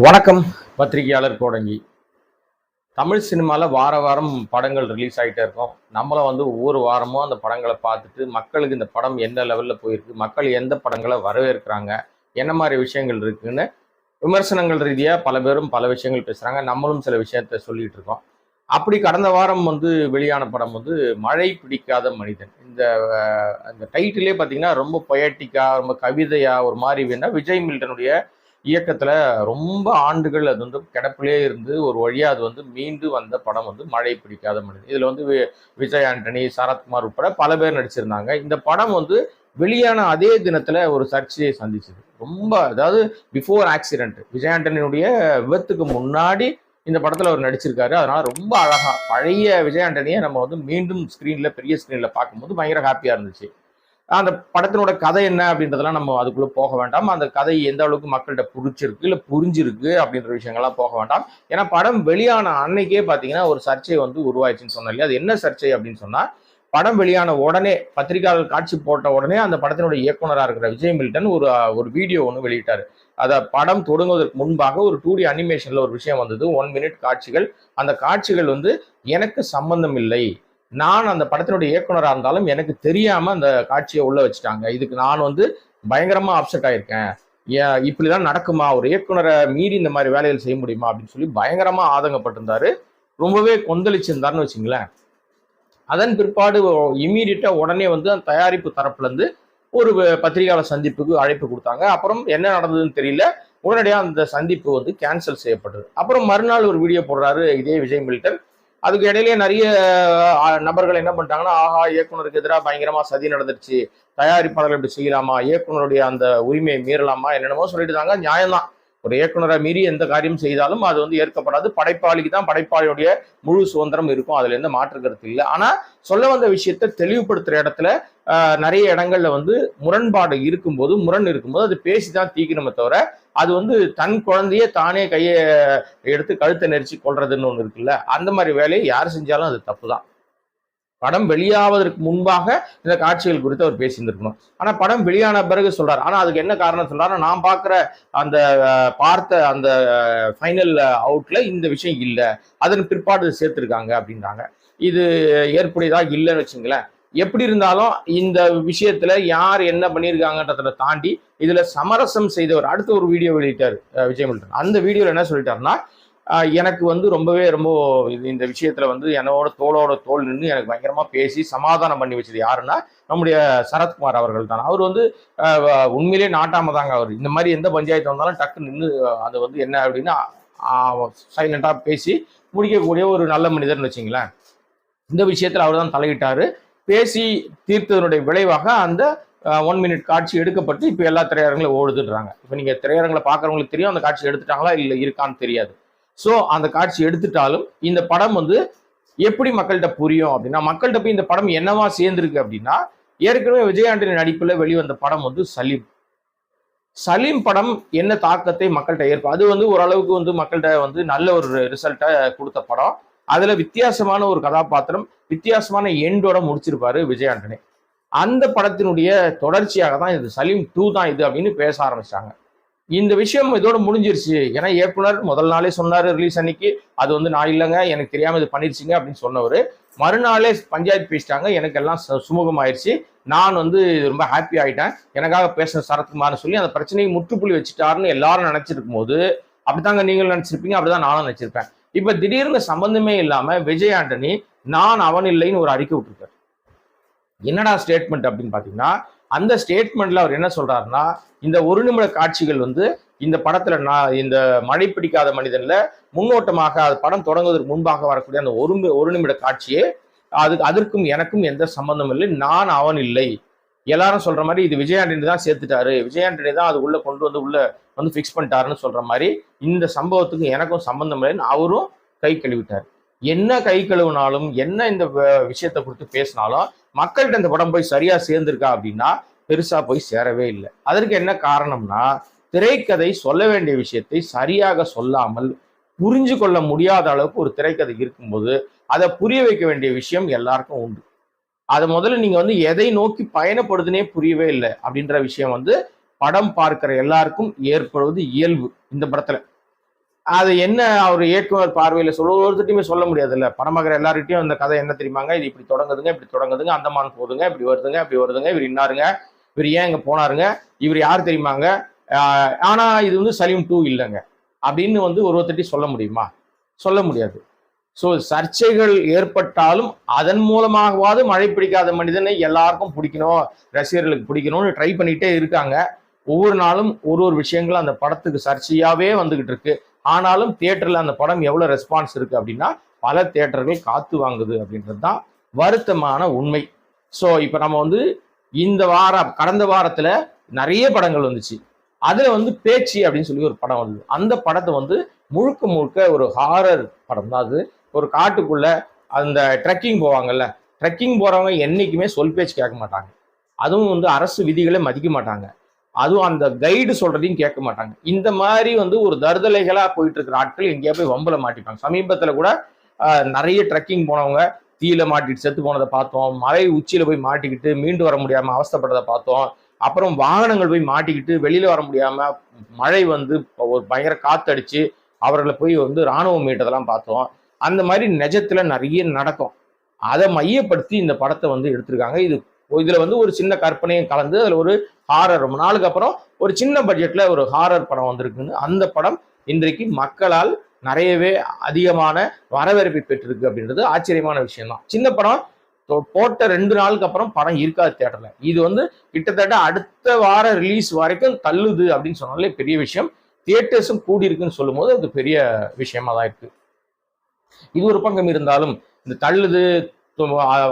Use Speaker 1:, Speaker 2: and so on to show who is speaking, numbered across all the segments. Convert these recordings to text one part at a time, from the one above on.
Speaker 1: வணக்கம். பத்திரிகையாளர் கோடங்கி. தமிழ் சினிமாவில் வார வாரம் படங்கள் ரிலீஸ் ஆகிட்டே இருக்கும். நம்மளும் வந்து ஒவ்வொரு வாரமும் அந்த படங்களை பார்த்துட்டு மக்களுக்கு இந்த படம் எந்த லெவலில் போயிருக்கு மக்கள் எந்த படங்களை வரவேற்கிறாங்க என்ன மாதிரி விஷயங்கள் இருக்குன்னு விமர்சனங்கள் ரீதியாக பல பேரும் பல விஷயங்கள் பேசுகிறாங்க நம்மளும் சில விஷயத்த சொல்லிகிட்டு இருக்கோம். அப்படி கடந்த வாரம் வந்து வெளியான படம் வந்து மழை பிடிக்காத மனிதன். இந்த அந்த டைட்டிலே பார்த்தீங்கன்னா ரொம்ப பொயட்டிக்காக ரொம்ப கவிதையாக ஒரு மாதிரி வேணால் விஜய் மில்டனுடைய இயக்கத்தில் ரொம்ப ஆண்டுகள் அது வந்து கிடப்பிலே இருந்து ஒரு வழியாக அது வந்து மீண்டு வந்த படம் வந்து மழை பிடிக்காத மனிதன். இதில் வந்து வி- விஜய் ஆண்டனி சரத்குமார் உட்பட பல பேர் நடிச்சிருந்தாங்க. இந்த படம் வந்து வெளியான அதே தினத்தில் ஒரு சர்ச்சையை சந்திச்சது. ரொம்ப அதாவது பிஃபோர் ஆக்சிடென்ட் விஜய் ஆண்டனியுடைய விபத்துக்கு முன்னாடி இந்த படத்தில் அவர் நடிச்சிருக்காரு. அதனால் ரொம்ப அழகாக பழைய விஜய் ஆண்டனியை நம்ம வந்து மீண்டும் ஸ்க்ரீனில் பெரிய ஸ்க்ரீனில் பார்க்கும்போது பயங்கர ஹாப்பியாக இருந்துச்சு. அந்த படத்தினோட கதை என்ன அப்படின்றதெல்லாம் நம்ம அதுக்குள்ளே போக வேண்டாம். அந்த கதை எந்த அளவுக்கு மக்கள்கிட்ட பிடிச்சிருக்கு இல்லை புரிஞ்சிருக்கு அப்படின்ற விஷயங்கள்லாம் போக வேண்டாம். ஏன்னா படம் வெளியான அன்னைக்கே பார்த்தீங்கன்னா ஒரு சர்ச்சை வந்து உருவாயிடுச்சுன்னு சொன்னோம் இல்லையா? அது என்ன சர்ச்சை அப்படின்னு சொன்னால் படம் வெளியான உடனே பத்திரிகையாளர் காட்சி போட்ட உடனே அந்த படத்தினுடைய இயக்குனராக இருக்கிற விஜய் மில்டன் ஒரு ஒரு வீடியோ ஒன்று வெளியிட்டார். அதை படம் தொடங்குவதற்கு முன்பாக ஒரு டூ டி அனிமேஷனில் ஒரு விஷயம் வந்தது. ஒன் மினிட் காட்சிகள். அந்த காட்சிகள் வந்து எனக்கு சம்பந்தம் இல்லை. நான் அந்த படத்தினுடைய இயக்குனராக இருந்தாலும் எனக்கு தெரியாம அந்த காட்சியை உள்ள வச்சுட்டாங்க. இதுக்கு நான் வந்து பயங்கரமா அப்செட் ஆயிருக்கேன். ஏன் இப்படிதான் நடக்குமா? ஒரு இயக்குனரை மீறி இந்த மாதிரி வேலைகள் செய்ய முடியுமா? அப்படின்னு சொல்லி பயங்கரமா ஆதங்கப்பட்டிருந்தாரு. ரொம்பவே கொந்தளிச்சிருந்தாருன்னு வச்சுங்களேன். அதன் பிற்பாடு இம்மீடியட்டா உடனே வந்து அந்த தயாரிப்பு தரப்புல இருந்து ஒரு பத்திரிகையாளர் சந்திப்புக்கு அழைப்பு கொடுத்தாங்க. அப்புறம் என்ன நடந்ததுன்னு தெரியல. உடனடியாக அந்த சந்திப்பு வந்து கேன்சல் செய்யப்பட்டது. அப்புறம் மறுநாள் ஒரு வீடியோ போடுறாரு இதே விஜய் மில்டன். அதுக்கு இடையிலே நிறைய நபர்கள் என்ன பண்ணிட்டாங்கன்னா ஆஹா இயக்குனருக்கு எதிராக பயங்கரமா சதி நடந்துருச்சு. தயாரிப்பாளர்கள் இப்படி செய்யலாமா? இயக்குனருடைய அந்த உரிமையை மீறலாமா? என்னென்னமோ சொல்லிட்டு இருந்தாங்க நியாயம்தான். ஒரு இயக்குனரை மீறி எந்த காரியம் செய்தாலும் அது வந்து ஏற்கப்படாது. படைப்பாளிக்கு தான் படைப்பாளியுடைய முழு சுதந்திரம் இருக்கும். அதுல எந்த மாற்று கருத்து இல்லை. ஆனா சொல்ல வந்த விஷயத்த தெளிவுபடுத்துற இடத்துல நிறைய இடங்கள்ல வந்து முரண்பாடு இருக்கும்போது முரண் இருக்கும்போது அது பேசி தான் தீக்கணுமே தவிர அது வந்து தன் குழந்தையே தானே கையை எடுத்து கழுத்தை நெரிச்சு கொள்றதுன்னு ஒன்று இருக்குல்ல அந்த மாதிரி வேலையை யார் செஞ்சாலும் அது தப்பு தான் படம் வெளியாவதற்கு முன்பாக இந்த காட்சிகள் குறித்து அவர் பேசியிருந்திருக்கணும். ஆனால் படம் வெளியான பிறகு சொல்கிறார் ஆனால் அதுக்கு என்ன காரணம் சொல்றாரு நான் பார்க்குற அந்த பார்த்த அந்த ஃபைனல் அவுட்ல இந்த விஷயம் இல்லை. அதன் பிற்பாடு சேர்த்துருக்காங்க அப்படின்றாங்க. இது ஏற்புடையதா இல்லைன்னு வச்சுங்களேன் எப்படி இருந்தாலும் இந்த விஷயத்துல யார் என்ன பண்ணியிருக்காங்கன்றத தாண்டி இதுல சமரசம் செய்தவர் அடுத்த ஒரு வீடியோ வெளியிட்டார் விஜய் மில்டன் அந்த வீடியோல என்ன சொல்லிட்டாருன்னா எனக்கு வந்து ரொம்பவே ரொம்ப இது இந்த விஷயத்துல வந்து என்னோட தோளோட தோல் நின்று எனக்கு பயங்கரமா பேசி சமாதானம் பண்ணி வச்சது யாருன்னா நம்முடைய சரத்குமார் அவர்கள் தான். அவர் வந்து உண்மையிலே உண்மையிலேயே நாட்டாம தாங்க அவர். இந்த மாதிரி எந்த பஞ்சாயத்து வந்தாலும் டக்கு நின்று அது வந்து என்ன அப்படின்னா சைலண்டா பேசி முடிக்கக்கூடிய ஒரு நல்ல மனிதர்னு வச்சுங்களேன். இந்த விஷயத்துல அவர் தான் தலையிட்டாரு. பேசி தீர்த்ததனுடைய விளைவாக அந்த ஒன் மினிட் காட்சி எடுக்கப்பட்டு இப்போ எல்லா திரையரங்களும் ஓடுதுன்றாங்க. இப்போ நீங்கள் திரையரங்களை பார்க்குறவங்களுக்கு தெரியும் அந்த காட்சி எடுத்துட்டாங்களா இல்லை இருக்கான்னு தெரியாது. ஸோ அந்த காட்சி எடுத்துட்டாலும் இந்த படம் வந்து எப்படி மக்கள்கிட்ட புரியும் அப்படின்னா மக்கள்கிட்ட போய் இந்த படம் என்னவா சேர்ந்திருக்கு அப்படின்னா ஏற்கனவே விஜயாண்டனி நடிப்பில் வெளிவந்த படம் வந்து சலீம். சலீம் படம் என்ன தாக்கத்தை மக்கள்கிட்ட ஏற்படும் அது வந்து ஓரளவுக்கு வந்து மக்கள்கிட்ட வந்து நல்ல ஒரு ரிசல்ட்டை கொடுத்த படம். அதில் வித்தியாசமான ஒரு கதாபாத்திரம் வித்தியாசமான எண்டோட முடிச்சிருப்பாரு விஜய் ஆண்டனி. அந்த படத்தினுடைய தொடர்ச்சியாக தான் இது சலீம் டூ தான் இது அப்படின்னு பேச ஆரம்பிச்சாங்க. இந்த விஷயம் இதோட முடிஞ்சிருச்சு. ஏன்னா இயக்குனர் முதல் நாளே சொன்னார் ரிலீஸ் அன்னைக்கு. அது வந்து நான் இல்லைங்க எனக்கு தெரியாமல் இது பண்ணிருச்சுங்க அப்படின்னு சொன்னவர். மறுநாளே பஞ்சாயத்து பேசிட்டாங்க. எனக்கு எல்லாம் சுமூகமாயிருச்சு நான் வந்து ரொம்ப ஹாப்பி ஆகிட்டேன் எனக்காக பேசின சரத்குமார்னு சொல்லி அந்த பிரச்சனையை முற்றுப்புள்ளி வச்சுட்டாருன்னு எல்லாரும் நினச்சிருக்கும் போது அப்படித்தாங்க நீங்களும் நினச்சிருப்பீங்க அப்படிதான் நானும் நினச்சிருப்பேன். இப்போ திடீர்னு சம்பந்தமே இல்லாமல் விஜய் ஆண்டனி நான் அவன் இல்லைன்னு ஒரு அறிக்கை விட்டுருக்காரு. என்னடா ஸ்டேட்மெண்ட் அப்படின்னு பார்த்தீங்கன்னா அந்த ஸ்டேட்மெண்ட்ல அவர் என்ன சொல்றாருன்னா இந்த ஒரு நிமிட காட்சிகள் வந்து இந்த படத்துல நான் இந்த மழை பிடிக்காத மனிதன்ல முன்னோட்டமாக அது படம் தொடங்குவதற்கு முன்பாக வரக்கூடிய அந்த ஒரு ஒரு நிமிட காட்சியே அதுக்கு அதற்கும் எனக்கும் எந்த சம்பந்தம் இல்லை. நான் அவன் இல்லை. எல்லாரும் சொல்ற மாதிரி இது விஜயாண்டனி தான் சேர்த்துட்டாரு. விஜயாண்டனி தான் அது உள்ள கொண்டு வந்து உள்ள வந்து ஃபிக்ஸ் பண்ணிட்டாருன்னு சொல்ற மாதிரி இந்த சம்பவத்துக்கு எனக்கும் சம்பந்தம் இல்லைன்னு அவரும் கை கழுவிட்டார். என்ன கை கழுவினாலும் என்ன இந்த விஷயத்த விஷயத்தை குறித்து பேசினாலும் மக்கள்கிட்ட இந்த படம் போய் சரியா சேர்ந்திருக்கா அப்படின்னா பெருசா போய் சேரவே இல்லை. அதற்கு என்ன காரணம்னா திரைக்கதை சொல்ல வேண்டிய விஷயத்தை சரியாக சொல்லாமல் புரிஞ்சு கொள்ள முடியாத அளவுக்கு ஒரு திரைக்கதை இருக்கும்போது அதை புரிய வைக்க வேண்டிய விஷயம் எல்லாருக்கும் உண்டு. அதை முதல்ல நீங்க வந்து எதை நோக்கி பயணப்படுதுனே புரியவே இல்லை அப்படின்ற விஷயம் வந்து படம் பார்க்கிற எல்லாருக்கும் ஏற்படுவது இயல்பு இந்த படத்துல. அது என்ன அவர் இயக்குனர் பார்வையில் சொல்ல ஒருத்தட்டையுமே சொல்ல முடியாதுல்ல. படமாக்கிற எல்லார்கிட்டையும் அந்த கதை என்ன தெரியுமாங்க? இது இப்படி தொடங்குதுங்க இப்படி தொடங்குதுங்க அந்தமான் போதுங்க இப்படி வருதுங்க இப்படி வருதுங்க இவர் இன்னாருங்க இவர் ஏன் இங்கே போனாருங்க இவர் யார் தெரியுமாங்க? ஆனால் இது வந்து சலீம் டூ இல்லைங்க. அப்படின்னு வந்து ஒருத்தட்டி சொல்ல முடியுமா? சொல்ல முடியாது. ஸோ சர்ச்சைகள் ஏற்பட்டாலும் அதன் மூலமாகவாது மழை பிடிக்காத மனிதனை எல்லாருக்கும் பிடிக்கணும் ரசிகர்களுக்கு பிடிக்கணும்னு ட்ரை பண்ணிகிட்டே இருக்காங்க. ஒவ்வொரு நாளும் ஒரு ஒரு விஷயங்களும் அந்த படத்துக்கு சர்ச்சையாகவே வந்துகிட்டு இருக்கு. ஆனாலும் தியேட்டரில் அந்த படம் எவ்வளோ ரெஸ்பான்ஸ் இருக்குது அப்படின்னா பல தியேட்டர்கள் காத்து வாங்குது அப்படின்றது தான் வருத்தமான உண்மை. ஸோ இப்போ நம்ம வந்து இந்த வாரம் கடந்த வாரத்தில் நிறைய படங்கள் வந்துச்சு. அதில் வந்து பேச்சு அப்படின்னு சொல்லி ஒரு படம் வந்தது. அந்த படத்தை வந்து முழுக்க முழுக்க ஒரு ஹாரர் படம் தான் அது. ஒரு காட்டுக்குள்ள அந்த ட்ரெக்கிங் போவாங்கல்ல ட்ரெக்கிங் போகிறவங்க என்றைக்குமே சொல் பேச்சு கேட்க மாட்டாங்க. அதுவும் வந்து அரசு விதிகளை மதிக்க மாட்டாங்க. அதுவும் அந்த கைடு சொல்றதையும் கேட்க மாட்டாங்க. இந்த மாதிரி வந்து ஒரு தருதலைகளா போயிட்டு இருக்கிற ஆட்கள் எங்கேயா போய் வம்பல மாட்டிப்பாங்க. சமீபத்துல கூட நிறைய ட்ரெக்கிங் போனவங்க தீயில மாட்டிட்டு செத்து போனதை பார்த்தோம். மலை உச்சியில போய் மாட்டிக்கிட்டு மீண்டு வர முடியாம அவஸ்தப்பட்டதை பார்த்தோம். அப்புறம் வாகனங்கள் போய் மாட்டிக்கிட்டு வெளியில வர முடியாம மழை வந்து ஒரு பயங்கர காத்தடிச்சு அவர்களை போய் வந்து ராணுவம் மீட்டதெல்லாம் பார்த்தோம். அந்த மாதிரி நிஜத்துல நிறைய நடக்கும். அதை மையப்படுத்தி இந்த படத்தை வந்து எடுத்திருக்காங்க. இது இதுல வந்து ஒரு சின்ன கற்பனையும் கலந்து அதுல ஒரு ஹாரர் ரொம்ப நாளுக்கு அப்புறம் ஒரு சின்ன பட்ஜெட்ல ஒரு ஹாரர் படம் வந்திருக்குன்னு அந்த படம் இன்றைக்கு மக்களால் நிறையவே அதிகமான வரவேற்பை பெற்றிருக்கு அப்படின்றது ஆச்சரியமான விஷயம் தான் சின்ன படம் போட்ட ரெண்டு நாளுக்கு அப்புறம் படம் இருக்காது தேட்டர்ல இது வந்து கிட்டத்தட்ட அடுத்த வார ரிலீஸ் வரைக்கும் தள்ளுது அப்படின்னு சொன்னாலே பெரிய விஷயம். தியேட்டர்ஸும் கூடி இருக்குன்னு சொல்லும்போது அது பெரிய விஷயமா தான் இருக்கு. இது ஒரு பக்கம் இருந்தாலும் இந்த தள்ளுது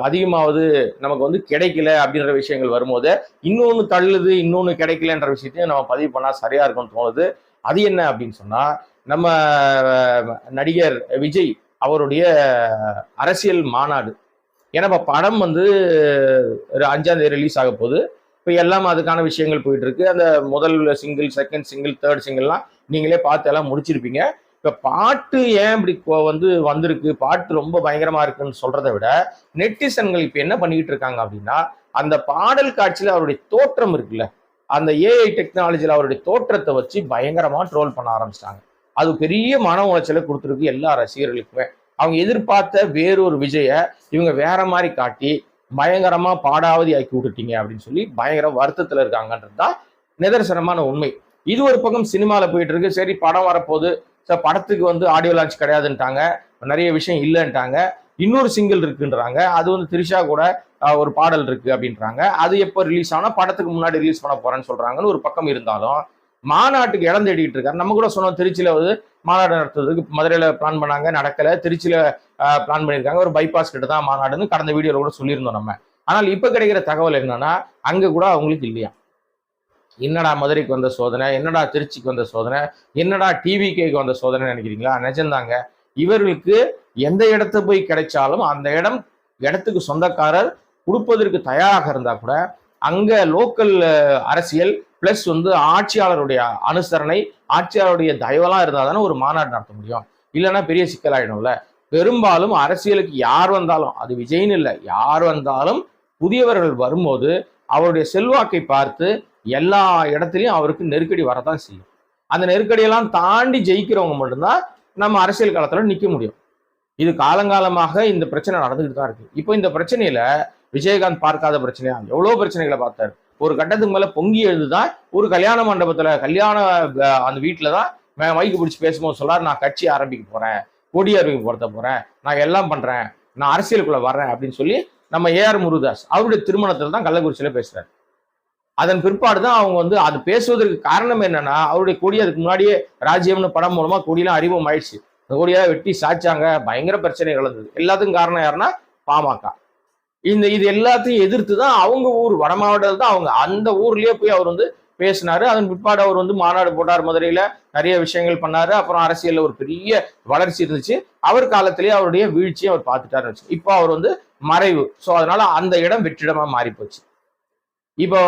Speaker 1: அதிகமாவது நமக்கு வந்து கிடைக்கல அப்படின்ற விஷயங்கள் வரும்போது இன்னொன்று தள்ளுது இன்னொன்று கிடைக்கலன்ற விஷயத்தையும் நம்ம பதிவு பண்ணால் சரியா இருக்கும்னு தோணுது. அது என்ன அப்படின்னு சொன்னா நம்ம நடிகர் விஜய் அவருடைய அரசியல் மாநாடு. ஏன்னா இப்போ படம் வந்து ஒரு அஞ்சாம் தேதி ரிலீஸ் ஆக போகுது. இப்போ எல்லாம் அதுக்கான விஷயங்கள் போயிட்டு இருக்கு. அந்த முதல் சிங்கிள் செகண்ட் சிங்கிள் தேர்ட் சிங்கிள்லாம் நீங்களே பார்த்து எல்லாம் முடிச்சிருப்பீங்க. இப்போ பாட்டு ஏன் இப்படி வந்து வந்திருக்கு? பாட்டு ரொம்ப பயங்கரமா இருக்குன்னு சொல்றதை விட நெட்டிசன்கள் இப்போ என்ன பண்ணிக்கிட்டு இருக்காங்க அப்படின்னா அந்த பாடல் காட்சியில் அவருடைய தோற்றம் இருக்குல்ல அந்த ஏஐ டெக்னாலஜியில் அவருடைய தோற்றத்தை வச்சு பயங்கரமா ட்ரோல் பண்ண ஆரம்பிச்சிட்டாங்க. அது பெரிய மன உளைச்சலை கொடுத்துருக்கு எல்லா ரசிகர்களுக்குமே. அவங்க எதிர்பார்த்த வேறொரு விஜய இவங்க வேற மாதிரி காட்டி பயங்கரமா பாடாவதி ஆக்கி விட்டுட்டீங்க அப்படின்னு சொல்லி பயங்கர வருத்தத்துல இருக்காங்கன்றது தான் நிதர்சனமான உண்மை. இது ஒரு பக்கம் சினிமாவில் போயிட்டு இருக்கு சரி படம் வரப்போகுது. சார் படத்துக்கு வந்து ஆடியோ லான்ச் கிடையாதுன்ட்டாங்க. நிறைய விஷயம் இல்லைன்ட்டாங்க. இன்னொரு சிங்கிள் இருக்குன்றாங்க. அது வந்து திரிஷா கூட ஒரு பாடல் இருக்கு அப்படின்றாங்க. அது எப்போ ரிலீஸ் ஆனால் படத்துக்கு முன்னாடி ரிலீஸ் பண்ண போறேன்னு சொல்றாங்கன்னு ஒரு பக்கம் இருந்தாலும் மாநாட்டுக்கு இடம் தேடிட்டு இருக்காரு. நம்ம கூட சொன்னோம் திருச்சியில வந்து மாநாடு நடத்துறதுக்கு மதுரையில பிளான் பண்ணாங்க நடக்கல. திருச்சியில பிளான் பண்ணியிருக்காங்க. ஒரு பைபாஸ் கிட்ட தான் மாநாடுன்னு கடந்த வீடியோல கூட சொல்லியிருந்தோம் நம்ம. ஆனால் இப்ப கிடைக்கிற தகவல் என்னன்னா அங்க கூட அவங்களுக்கு இல்லையா? என்னடா மதுரைக்கு வந்த சோதனை? என்னடா திருச்சிக்கு வந்த சோதனை? என்னடா டிவிகேக்கு வந்த சோதனை நினைக்கிறீங்களா? நிஜம்தாங்க. இவர்களுக்கு எந்த இடத்த போய் கிடைச்சாலும் அந்த இடம் இடத்துக்கு சொந்தக்காரர் கொடுப்பதற்கு தயாராக இருந்தா கூட அங்க லோக்கல் அரசியல் பிளஸ் வந்து ஆட்சியாளருடைய அனுசரணை ஆட்சியாளருடைய தயவெல்லாம் இருந்தால் தானே ஒரு மாநாடு நடத்த முடியும். இல்லைன்னா பெரிய சிக்கலாயிடும்ல பெரும்பாலும் அரசியலுக்கு யார் வந்தாலும் அது விஜய்னு இல்லை யார் வந்தாலும் புதியவர்கள் வரும்போது அவருடைய செல்வாக்கை பார்த்து எல்லா இடத்துலையும் அவருக்கு நெருக்கடி வரதான் செய்யும். அந்த நெருக்கடியெல்லாம் தாண்டி ஜெயிக்கிறவங்க மட்டும்தான் நம்ம அரசியல் காலத்தில் நிற்க முடியும். இது காலங்காலமாக இந்த பிரச்சனை நடந்துகிட்டு தான் இருக்கு. இப்போ இந்த பிரச்சனையில விஜயகாந்த் பார்க்காத பிரச்சனையா? எவ்வளோ பிரச்சனைகளை பார்த்தாரு. ஒரு கட்டத்துக்கு மேல பொங்கி எழுதுதான் ஒரு கல்யாண மண்டபத்துல கல்யாண அந்த வீட்டில் தான் மைக்கு பிடிச்சி பேசும்போது சொல்லாரு நான் கட்சி ஆரம்பிக்க போறேன். கொடி அறிவிக்க போறத போறேன். நான் எல்லாம் பண்றேன். நான் அரசியலுக்குள்ள வர்றேன். அப்படின்னு சொல்லி நம்ம ஏஆர் முருகதாஸ் அவருடைய திருமணத்துல தான் கள்ளக்குறிச்சியில பேசுறாரு. அதன் பிற்பாடு தான் அவங்க வந்து அது பேசுவதற்கு காரணம் என்னன்னா அவருடைய கொடி அதுக்கு முன்னாடியே ராஜ்யம்னு படம் மூலமா கொடியெல்லாம் அறிமுகம் ஆயிடுச்சு. அந்த கொடியெல்லாம் வெட்டி சாய்ச்சாங்க பயங்கர பிரச்சனை வளர்ந்தது எல்லாத்துக்கும் காரணம் யாருன்னா பாமக. இந்த இது எல்லாத்தையும் எதிர்த்து தான் அவங்க ஊர் வட மாவட்டத்தில் தான் அவங்க அந்த ஊர்லயே போய் அவர் வந்து பேசினாரு. அதன் பிற்பாடு அவர் வந்து மாநாடு போட்டார் மதுரையில நிறைய விஷயங்கள் பண்ணாரு. அப்புறம் அரசியல்ல ஒரு பெரிய வளர்ச்சி இருந்துச்சு. அவர் காலத்திலேயே அவருடைய வீழ்ச்சியை அவர் பார்த்துட்டாருன்னு வச்சு இப்போ அவர் வந்து மறைவு. ஸோ அதனால அந்த இடம் வெற்றிடமா மாறி போச்சு இப்போ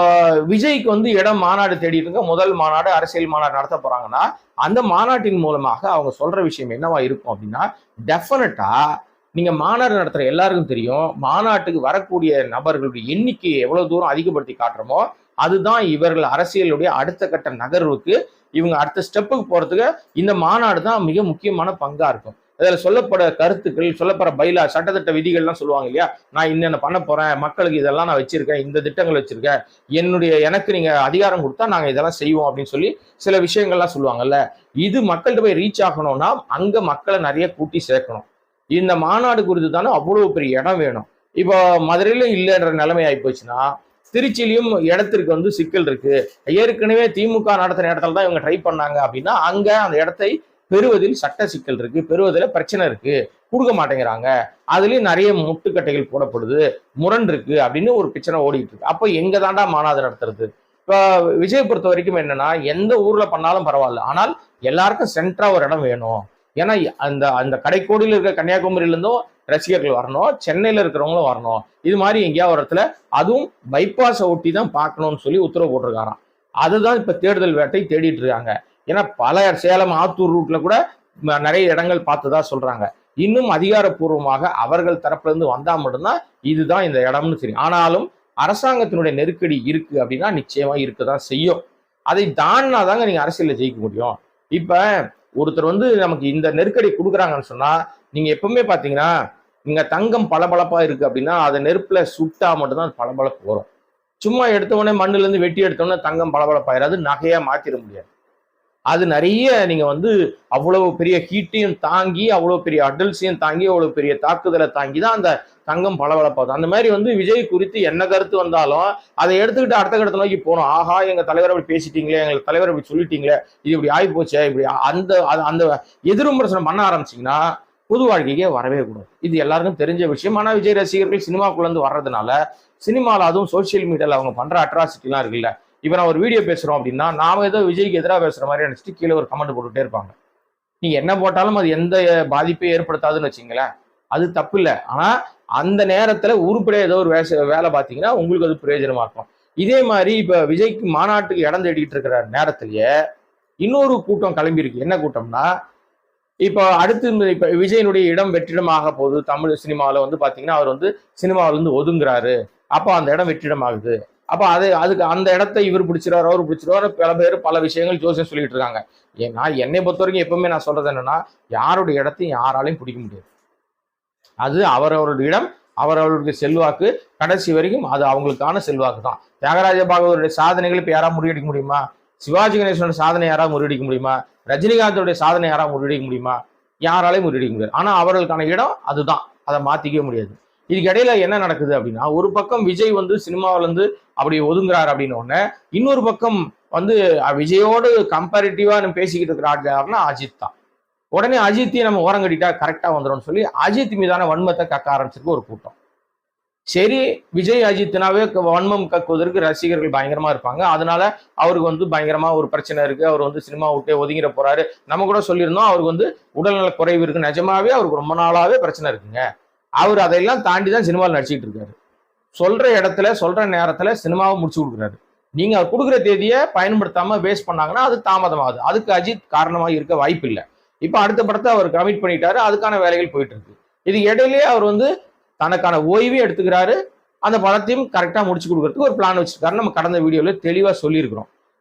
Speaker 1: விஜய்க்கு வந்து இடம் மாநாடு தேடிட்டு இருக்க முதல் மாநாடு அரசியல் மாநாடு நடத்த போறாங்கன்னா அந்த மாநாட்டின் மூலமாக அவங்க சொல்ற விஷயம் என்னவா இருக்கும் அப்படின்னா டெஃபினட்டா நீங்க மாநாடு நடத்துற எல்லாருக்கும் தெரியும் மாநாட்டுக்கு வரக்கூடிய நபர்களுடைய எண்ணிக்கையை எவ்வளவு தூரம் அதிகப்படுத்தி காட்டுறோமோ அதுதான் இவர்கள் அரசியலுடைய அடுத்த கட்ட நகர்வுக்கு இவங்க அடுத்த ஸ்டெப்புக்கு போறதுக்கு இந்த மாநாடு தான் மிக முக்கியமான பங்கா இருக்கும். அதில் சொல்லப்பட கருத்துக்கள் சொல்லப்படுற பைலா சட்டத்திட்ட விதிகள்லாம் சொல்லுவாங்க இல்லையா? நான் இன்னென்ன பண்ண போகிறேன் மக்களுக்கு இதெல்லாம் நான் வச்சிருக்கேன். இந்த திட்டங்கள் வச்சுருக்கேன். என்னுடைய எனக்கு நீங்கள் அதிகாரம் கொடுத்தா நாங்கள் இதெல்லாம் செய்வோம் அப்படின்னு சொல்லி சில விஷயங்கள்லாம் சொல்லுவாங்கல்ல. இது மக்கள்கிட்ட போய் ரீச் ஆகணும்னா அங்கே மக்களை நிறைய கூட்டி சேர்க்கணும். இந்த மாநாடு குறித்து தானே அவ்வளோ பெரிய இடம் வேணும். இப்போ மதுரையிலும் இல்லைன்ற நிலைமை ஆகி போச்சுன்னா திருச்சியிலையும் இடத்திற்கு வந்து சிக்கல் இருக்கு. ஏற்கனவே திமுக நடத்தின இடத்துல தான் இவங்க ட்ரை பண்ணாங்க அப்படின்னா அங்க அந்த இடத்தை பெறுவதில் சட்ட சிக்கல் இருக்கு பெறுவதில் பிரச்சனை இருக்கு கொடுக்க மாட்டேங்கிறாங்க. அதுலயும் நிறைய முட்டுக்கட்டைகள் போடப்படுது முரண் இருக்கு அப்படின்னு ஒரு பிரச்சனை ஓடிட்டு இருக்கு. அப்போ எங்க தாண்டா மாநாடு நடத்துறது? இப்போ விஜய் பொறுத்த வரைக்கும் என்னன்னா எந்த ஊர்ல பண்ணாலும் பரவாயில்ல. ஆனால் எல்லாருக்கும் சென்ட்ரா ஒரு இடம் வேணும். ஏன்னா அந்த அந்த கடைக்கோடியில் இருக்க கன்னியாகுமரியிலருந்தும் ரசிகர்கள் வரணும். சென்னையில் இருக்கிறவங்களும் வரணும். இது மாதிரி எங்கேயாவது ஒரு இடத்துல அதுவும் பைபாஸை ஒட்டி தான் பார்க்கணும்னு சொல்லி உத்தரவு போட்டிருக்காராம். அதுதான் இப்போ தேடுதல் வேட்டை தேடிட்டு இருக்காங்க. ஏன்னா பல சேலம் ஆத்தூர் ரூட்ல கூட நிறைய இடங்கள் பார்த்ததா சொல்றாங்க. இன்னும் அதிகாரப்பூர்வமாக அவர்கள் தரப்பிலிருந்து வந்தா மட்டும்தான் இதுதான் இந்த இடம்னு தெரியும். ஆனாலும் அரசாங்கத்தினுடைய நெருக்கடி இருக்கு அப்படின்னா நிச்சயமா இருக்கதான் செய்யும். அதை தாண்டினா தாங்க நீங்க அரசியல ஜெயிக்க முடியும். இப்ப ஒருத்தர் வந்து நமக்கு இந்த நெருக்கடி கொடுக்குறாங்கன்னு சொன்னா நீங்க எப்பவுமே பாத்தீங்கன்னா நீங்க தங்கம் பளபளப்பா இருக்கு அப்படின்னா அதை நெருப்புல சுட்டா மட்டும்தான் அது பளபளப்பு வரும். சும்மா எடுத்த உடனே மண்ணுல இருந்து வெட்டி எடுத்த உடனே தங்கம் பளபளப்பாயிராது நகையா மாத்திர முடியாது. அது நிறைய நீங்க வந்து அவ்வளவு பெரிய ஹீட்டையும் தாங்கி அவ்வளவு பெரிய அடல்ஸையும் தாங்கி அவ்வளவு பெரிய தாக்குதலை தாங்கி தான் அந்த தங்கம் பளபளப்பாகுது அந்த மாதிரி வந்து விஜய் குறித்து என்ன கருத்து வந்தாலும் அதை எடுத்துக்கிட்டு அடுத்த கட்டத்தை நோக்கி போகணும். ஆஹா எங்க தலைவர் அப்படி பேசிட்டீங்களே எங்க தலைவர் அப்படி சொல்லிட்டீங்களே இது இப்படி ஆகி போச்சே இப்படி அந்த அது- அந்த எதிர்விமர்சனம் பண்ண ஆரம்பிச்சீங்கன்னா பொது வாழ்க்கைக்கே வரவே கூடும் இது எல்லாருக்கும் தெரிஞ்ச விஷயம். ஆனால் விஜய் ரசிகர்கள் சினிமாக்குள்ள இருந்து வர்றதுனால சினிமாவில் அதுவும் சோஷியல் மீடியாவில் அவங்க பண்ற அட்ராசிட்டிலாம் இருக்குல்ல. இப்போ நான் ஒரு வீடியோ பேசுகிறோம் அப்படின்னா நாம் ஏதோ விஜய்க்கு எதிராக பேசுகிற மாதிரி நினச்சிட்டு கீழே ஒரு கமெண்ட் போட்டுட்டே இருப்பாங்க. நீங்கள் என்ன போட்டாலும் அது எந்த பாதிப்பையும் ஏற்படுத்தாதுன்னு வச்சுங்களேன் அது தப்பு இல்லை. ஆனால் அந்த நேரத்தில் உருப்படியாக ஏதோ ஒரு வேச வேலை பார்த்தீங்கன்னா உங்களுக்கு அது பிரயோஜனமாக இருக்கும். இதே மாதிரி இப்போ விஜய்க்கு மாநாட்டுக்கு இடம் தேடிக்கிட்டு இருக்கிற நேரத்திலேயே இன்னொரு கூட்டம் கிளம்பியிருக்கு என்ன கூட்டம்னா இப்போ அடுத்து இப்போ விஜயனுடைய இடம் வெற்றிடமாக போகுது. தமிழ் சினிமாவில் வந்து பார்த்தீங்கன்னா அவர் வந்து சினிமாவிலேருந்து ஒதுங்குறாரு. அப்போ அந்த இடம் வெற்றிடம் ஆகுது அப்போ அது அதுக்கு அந்த இடத்த இவர் பிடிச்சிருவார் அவர் பிடிச்சிருவார். பல பேர் பல விஷயங்கள் ஜோசியம் சொல்லிட்டு இருக்காங்க. ஏன்னா என்னை பொறுத்த வரைக்கும் எப்பவுமே நான் சொல்றது என்னன்னா யாருடைய இடத்தையும் யாராலையும் பிடிக்க முடியாது. அது அவரவருடைய இடம் அவரவருடைய செல்வாக்கு கடைசி வரைக்கும் அது அவங்களுக்கான செல்வாக்கு தான் தியாகராஜ பாகவருடைய சாதனைகள் இப்போ யாராவது முறியடிக்க முடியுமா? சிவாஜி கணேசனுடைய சாதனை யாராவது முறியடிக்க முடியுமா? ரஜினிகாந்தோடைய சாதனை யாராவது முறியடிக்க முடியுமா? யாராலையும் முறியடிக்க முடியாது. ஆனால் அவர்களுக்கான இடம் அதுதான். அதை மாற்றிக்கவே முடியாது. இதுக்கு இடையில என்ன நடக்குது அப்படின்னா ஒரு பக்கம் விஜய் வந்து சினிமாவிலேருந்து அப்படி ஒதுங்குறாரு அப்படின்னு உடனே இன்னொரு பக்கம் வந்து விஜயோடு கம்பேரிட்டிவா நம்ம பேசிக்கிட்டு இருக்கிற ஆள் யாருன்னா அஜித் தான். உடனே அஜித்தையும் நம்ம ஓரம் கட்டிட்டா கரெக்டா சொல்லி அஜித் மீதான வன்மத்தை கக்க ஆரம்பிச்சிருக்கு ஒரு கூட்டம். சரி விஜய் அஜித்னாவே க- வன்மம் கக்குவதற்கு ரசிகர்கள் பயங்கரமா இருப்பாங்க. அதனால அவருக்கு வந்து பயங்கரமா ஒரு பிரச்சனை இருக்கு. அவர் வந்து சினிமா விட்டே ஒதுங்கிட போறாரு. நம்ம கூட சொல்லியிருந்தோம் அவருக்கு வந்து உடல்நல குறைவு இருக்கு. நிஜமாவே அவருக்கு ரொம்ப நாளாவே பிரச்சனை இருக்குங்க. அவர் அதையெல்லாம் தாண்டி தான் சினிமாவில் நடிச்சிட்டு இருக்காரு. சொல்ற இடத்துல சொல்ற நேரத்துல சினிமாவை முடிச்சு கொடுக்குறாரு. நீங்க அவர் கொடுக்குற தேதியை பயன்படுத்தாம வேஸ்ட் பண்ணாங்கன்னா அது தாமதமாகுது. அதுக்கு அஜித் காரணமாக இருக்க வாய்ப்பு இல்லை. இப்போ அடுத்த படத்தை அவர் கமிட் பண்ணிட்டாரு அதுக்கான வேலைகள் போயிட்டு இருக்கு. இது இடையிலேயே அவர் வந்து தனக்கான ஓய்வே எடுத்துக்கிறாரு. அந்த படத்தையும் கரெக்டாக முடிச்சு கொடுக்கறதுக்கு ஒரு பிளான் வச்சிருக்காரு நம்ம கடந்த வீடியோவில் தெளிவாக சொல்லியிருக்கிறோம்.